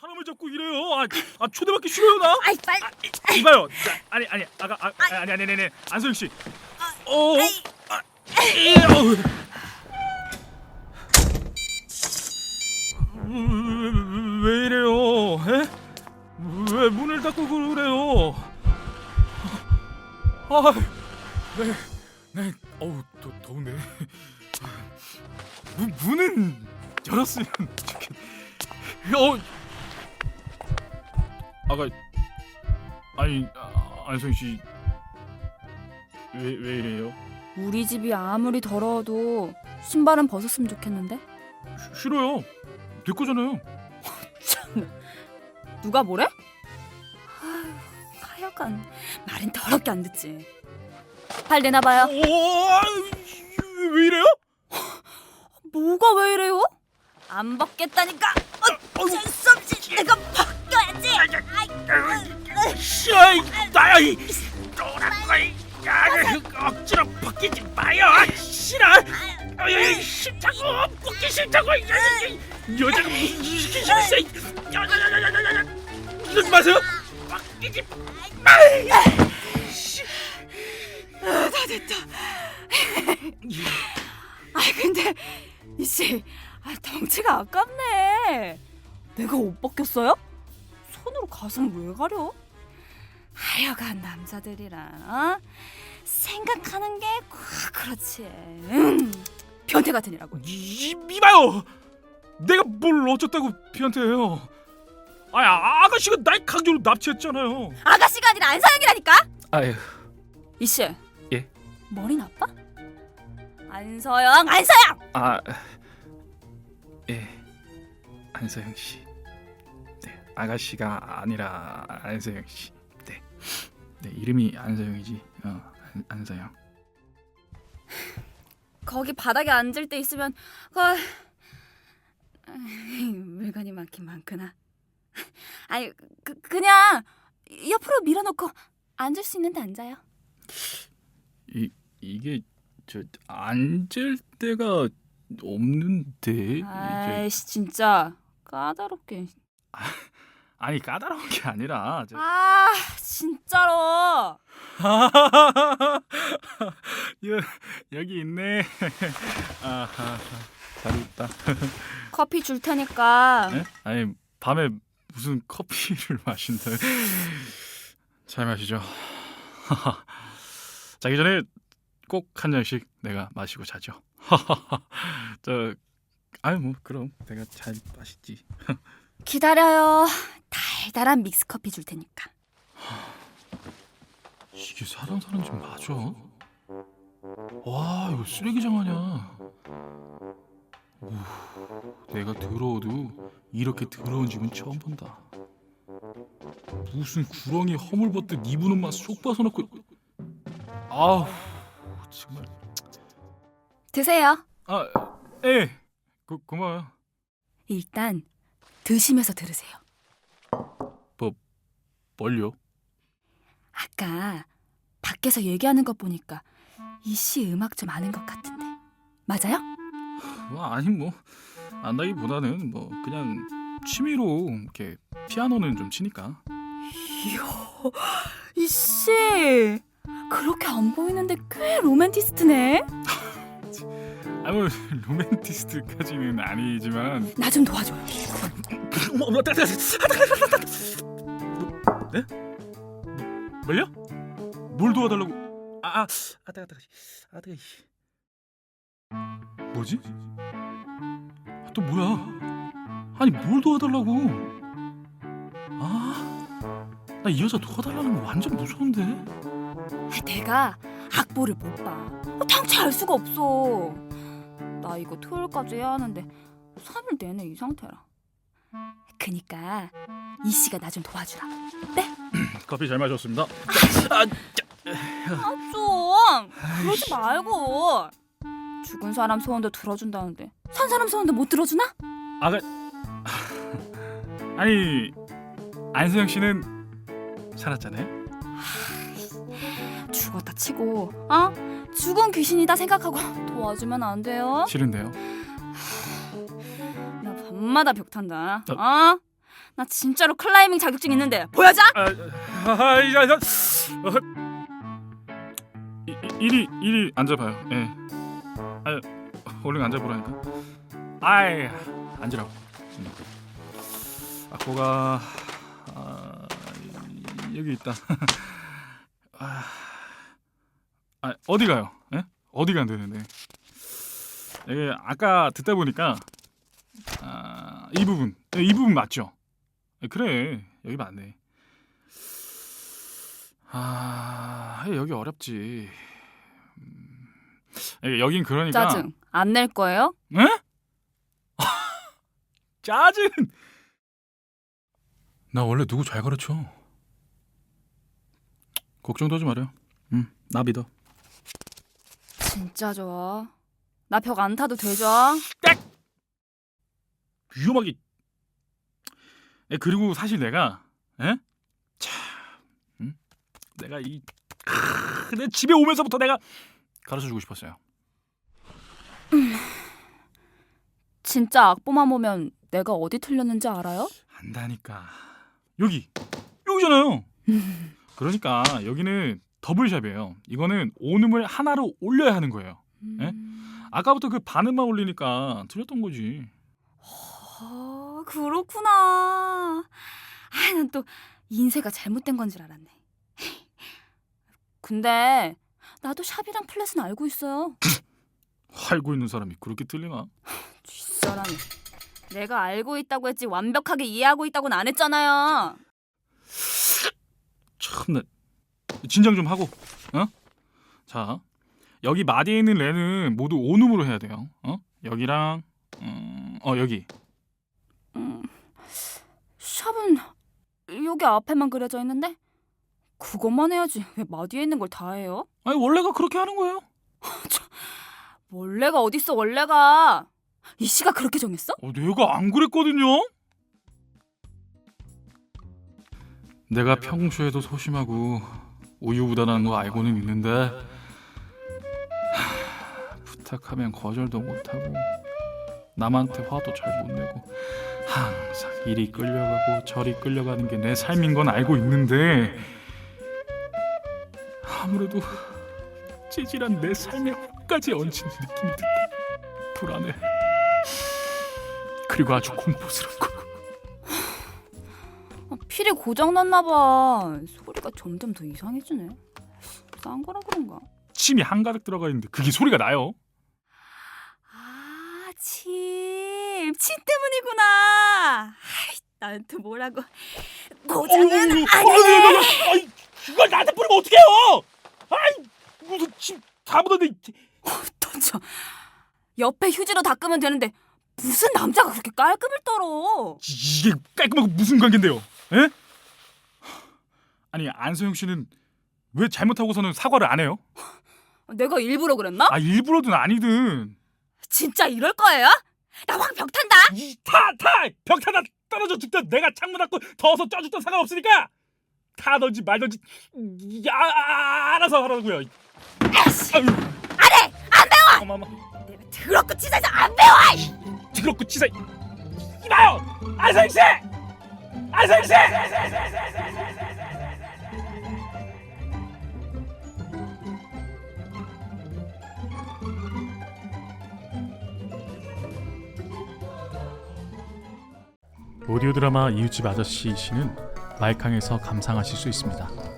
사람을 잡고 이래요. 아, 아 초대받기 싫어요 나. 아이 빨리. 아, 이봐요. 자, 아니 아니 아가 아, 아니 아니 아니 아니 안소영 씨. 어. 아, 이, 어우. 왜, 왜 이래요? 에? 왜 문을 닫고 그래요? 아, 네, 네, 어우 더 더운데. 문 문은 열었으면 좋겠. 어, 아가 아니 아, 안소영 씨. 왜 왜 이래요? 우리 집이 아무리 더러워도 신발은 벗었으면 좋겠는데. 쉬- 싫어요. 내 거잖아요. 누가 뭐래? 아휴, 하여간 말은 더럽게 안 듣지. 팔 봐요. 오, 아, 왜 이래요? 뭐가 왜 이래요? 안 벗겠다니까. 어쩔 수 없이 내가 벗겨야지. 싫어, 나이 또라이. 야, 억지로 벗기지 마요. 싫어. 아유, 싫다고 벗기 싫다고. 여자가 무슨 짓을 시켰어? 야야야야야야. 이러지 마세요. 벗기지 마. 아, 다 됐다. 아 근데 이씨 아, 덩치가 아깝네. 내가 옷 벗겼어요? 손으로 가슴 왜 가려? 하여간 남자들이랑 어? 생각하는 게꽉 그렇지. 음, 변태 같으니라고. 이 미봐요. 내가 뭘 어쩌다고 비한테요. 아, 아가씨가 날 강제로 납치했잖아요. 아가씨가 아니라 안서영이라니까. 아유. 이씨. 예? 머리 나빠? 안서영, 안서영. 아, 예, 안서영 씨. 네, 아가씨가 아니라 안서영 씨. 네, 네 이름이 안서영이지. 어, 안, 안서영. 거기 바닥에 앉을 때 있으면 그 아이, 물건이 많긴 많구나. 아니 그 그냥 옆으로 밀어놓고 앉을 수 있는데 앉아요. 이 이게 저 앉을 데가 없는데 아이씨 진짜 까다롭게. 아니 까다로운 게 아니라 저... 아 진짜로. 여, 여기 있네. 아하, 잘 있다. 커피 줄 테니까 네? 아니 밤에 무슨 커피를 마신다. 잘 마시죠. 자기 전에 꼭 한 잔씩 내가 마시고 자죠. 저 아유 뭐 그럼 내가 잘 마시지. 기다려요. 달달한 믹스 커피 줄 테니까. 이게 사람 사는 집 맞아? 와 이거 쓰레기장 아니야. 오, 내가 더러워도 이렇게 더러운 집은 처음 본다. 무슨 구렁이 허물 벗듯 이부는 맛쏙 벗어놓고 아우 정말 드세요. 아 예. 고, 고마워요. 일단 드시면서 들으세요. 뭘요? 아까 밖에서 얘기하는 것 보니까 이 씨 음악 좀 아는 것 같은데 맞아요? 뭐 아니 뭐 안다기보다는 뭐 그냥 취미로 이렇게 피아노는 좀 치니까. 이야 이씨 그렇게 안 보이는데 꽤 로맨티스트네 아무 뭐, 로맨티스트까지는 아니지만 나 좀 도와줘요 뭐, 뭐, 따- 따- 네? 뭘요? 뭘 도와달라고? 아, 아, 아, 따가, 따가, 아, 따가. 뭐지? 아, 또 뭐야? 아니 뭘 도와달라고? 아, 나 이 여자 도와달라는 거 완전 무서운데. 내가 악보를 못 봐 당최 알 수가 없어 나 이거 토요일까지 해야 하는데 3일 내내 이 상태라 그니까 이 씨가 나 좀 도와주라 커피 잘 마셨습니다. 아 좀 그러지 말고 죽은 사람 소원도 들어준다는데 산 사람 소원도 못 들어주나? 아가, 아니 안수영 씨는 살았잖아요. 죽었다 치고 어? 죽은 귀신이다 생각하고 도와주면 안 돼요? 싫은데요. 나 밤마다 벽 탄다 어? 나 진짜로 클라이밍 자격증 있는데 보여줘? 아, 아, 야, 야, 어, 이- 이- 이리 이리 앉아봐요. 예. 아, 얼른 앉아보라니까. 아이, 앉으라고. 음. 악보가 아, 이- 여기 있다. 아, 아, 어디 가요? 예? 어디 간다는데? 이게 아까 듣다 보니까 아, 이 부분, 예, 이 부분 맞죠? 예, 그래, 여기 맞네. 아, 여기 어렵지. 음, 예, 여긴 그러니까 짜증 안 낼 거예요? 에? 짜증. 나 원래 누구 잘 가르쳐. 걱정도 하지 말아요. 응, 나 믿어. 진짜 좋아. 나 벽 안 타도 되죠? 위험하게. 에, 그리고 사실 내가, 에? 참, 응? 내가 이, 크, 내 집에 오면서부터 내가 가르쳐 주고 싶었어요. 진짜 악보만 보면 내가 어디 틀렸는지 알아요? 안다니까. 여기, 여기잖아요. 그러니까 여기는 더블샵이에요. 이거는 온음을 하나로 올려야 하는 거예요. 에? 음... 아까부터 그 반음만 올리니까 틀렸던 거지. 아, 그렇구나. 아, 난 또 인쇄가 잘못된 건 줄 알았네. 근데 나도 샵이랑 플랫은 알고 있어요. 알고 있는 사람이 그렇게 틀리나? 뒷사람이. 내가 알고 있다고 했지 완벽하게 이해하고 있다고는 안 했잖아요. 참나. 진정 좀 하고, 어? 자, 여기 마디에 있는 레는 모두 온음으로 해야 돼요. 어? 여기랑, 음, 어 여기. 음, 샵은 여기 앞에만 그려져 있는데 그것만 해야지 왜 마디에 있는 걸 다 해요? 아니 원래가 그렇게 하는 거예요. 원래가 어딨어 원래가 이 씨가 그렇게 정했어? 어, 내가 안 그랬거든요. 내가 평소에도 소심하고 우유부단한 거 알고는 있는데 하, 부탁하면 거절도 못하고 남한테 화도 잘 못 내고 항상 이리 끌려가고 저리 끌려가는 게 내 삶인 건 알고 있는데 아무래도 찌질한 내 삶에 끝까지 얹힌 느낌이 든다. 불안해. 그리고 아주 공포스럽고 아, 필이 고장 났나 봐 소리가 점점 더 이상해지네 싼 거라 그런가? 침이 한가득 들어가 있는데 그게 소리가 나요. 아, 침, 침 때문이구나. 아이, 나한테 뭐라고? 고장은 아니네. 그걸 나한테 뿌리면 어떡해요? 아이, 무슨 침다 묻었네. 던져. 옆에 휴지로 닦으면 되는데 무슨 남자가 그렇게 깔끔을 떨어? 이게 깔끔하고 무슨 관계인데요? 에? 아니 안소영 씨는 왜 잘못하고서는 사과를 안 해요? 내가 일부러 그랬나? 아 일부러든 아니든 진짜 이럴 거예요? 나확벽 탄다. 타타 벽 타다 떨어져 죽든 내가 창문 닫고 더워서 쪄 죽든 상관없으니까 타든지 말든지 야 아, 알아서 하라고요. 아이씨, 아유. 안 해, 안 배워. 어머머 내가 더럽고 치사해서 안 배워. 더럽고 치사 이봐요 안소영 씨 안소영 씨 오디오 드라마 이웃집 아저씨 시는 마이캉에서 감상하실 수 있습니다.